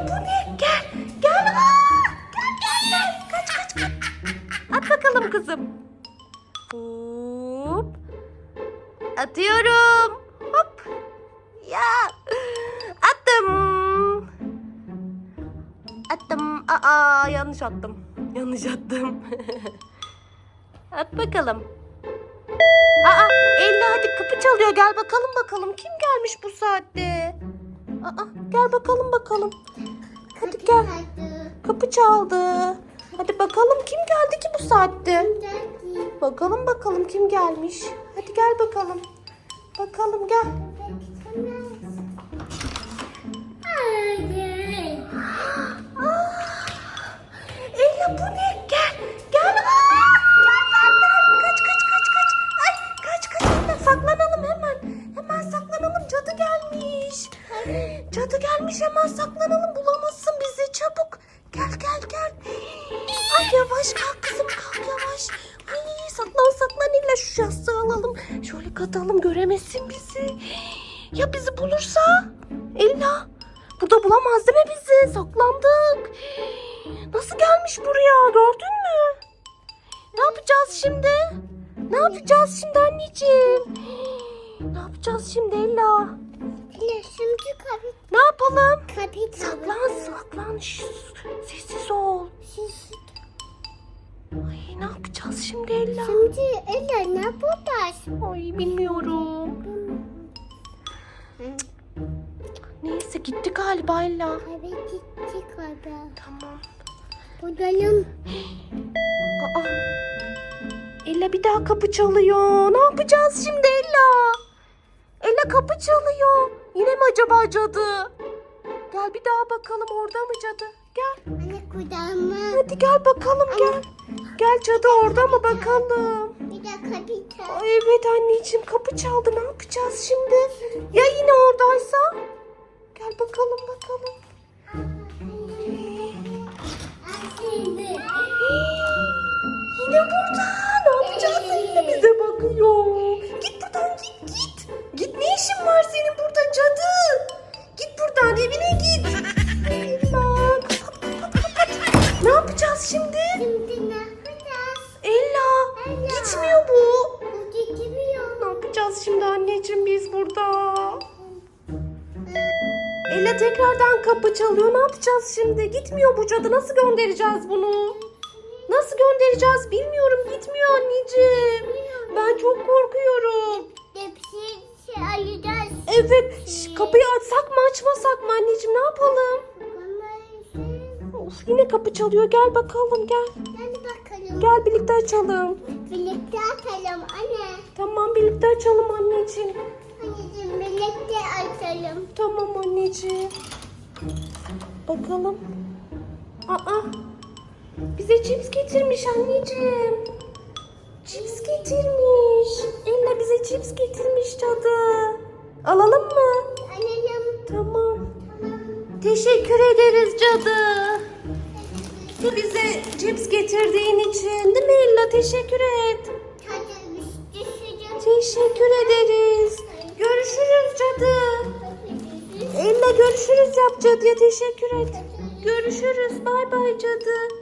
Bu ne? Gel. Gel. Aa, gel gel gel. Kaç kaç kaç. At bakalım kızım. Hop. Atıyorum. Hop. Ya. Attım. Attım. Aa yanlış attım. Yanlış attım. At bakalım. Aa Ella hadi kapı çalıyor. Gel bakalım bakalım. Kim gelmiş bu saatte? Aa gel bakalım bakalım. Hadi gel. Kapı çaldı. Hadi bakalım kim geldi ki bu saatte? Bakalım bakalım kim gelmiş. Hadi gel bakalım. Bakalım gel. Cadı gelmiş hemen saklanalım. Bulamazsın bizi çabuk. Gel gel gel. Ay yavaş kalk kızım kalk yavaş. Ay saklan saklan illa şu yastığı alalım. Şöyle katalım göremesin bizi. Ya bizi bulursa? Ella. Burada bulamaz değil mi bizi? Saklandık. Nasıl gelmiş buraya gördün mü? Ne yapacağız şimdi? Ne yapacağız şimdi anneciğim? Ne yapacağız şimdi Ella? Şimdi kapı Ne yapalım? kapı Saklan saklan. Şşş, sessiz ol. Ay ne yapacağız şimdi Ella? Şimdi Ella ne yapacağız? Ay bilmiyorum. Neyse gitti galiba Ella. Kapı gitti kapı. Tamam. Aa. Ella bir daha kapı çalıyor. Ne yapacağız şimdi? Ella kapı çalıyor. Yine mi acaba cadı? Gel bir daha bakalım orada mı cadı? Gel. Anne kudamı. Hadi gel bakalım gel. Gel cadı orada mı bakalım? Bir de kapı çal. Ay evet anneciğim kapı çaldı. Ne yapacağız şimdi? Ya yine oradaysa? Gel bakalım bakalım. Yine burada. Ne yapacağız? Yine bize bakıyor. Git buradan git git. Git ne işin var senin? Buradan evine git. Ella. kapat, kapat, kapat. Ne yapacağız şimdi? Şimdi ne yapacağız? Ella. Ella. Gitmiyor bu. Bu gitmiyor. Ne yapacağız şimdi anneciğim biz burada? Ella tekrardan kapı çalıyor. Ne yapacağız şimdi? Gitmiyor bu cadı. Nasıl göndereceğiz bunu? Nasıl göndereceğiz bilmiyorum. Gitmiyor anneciğim. Ben çok korkuyorum. Evet. şş, kapıyı açsak mı açmasak mı anneciğim? Ne yapalım? Of yine kapı çalıyor. Gel bakalım gel. Hadi bakalım. Gel birlikte açalım. Birlikte atalım anne. Tamam birlikte açalım anneciğim. Anneciğim birlikte atalım. Tamam anneciğim. Bakalım. Aa. Bize cips getirmiş anneciğim. Cips getirmiş. Ella bize cips getirmiş cadı. Alalım mı? Alalım. Tamam. Teşekkür ederiz cadı. Bize cips getirdiğin için değil mi Ella? Teşekkür et. Teşekkür ederiz. Görüşürüz cadı. Ella görüşürüz yap cadıya teşekkür et. Görüşürüz. Bay bay cadı.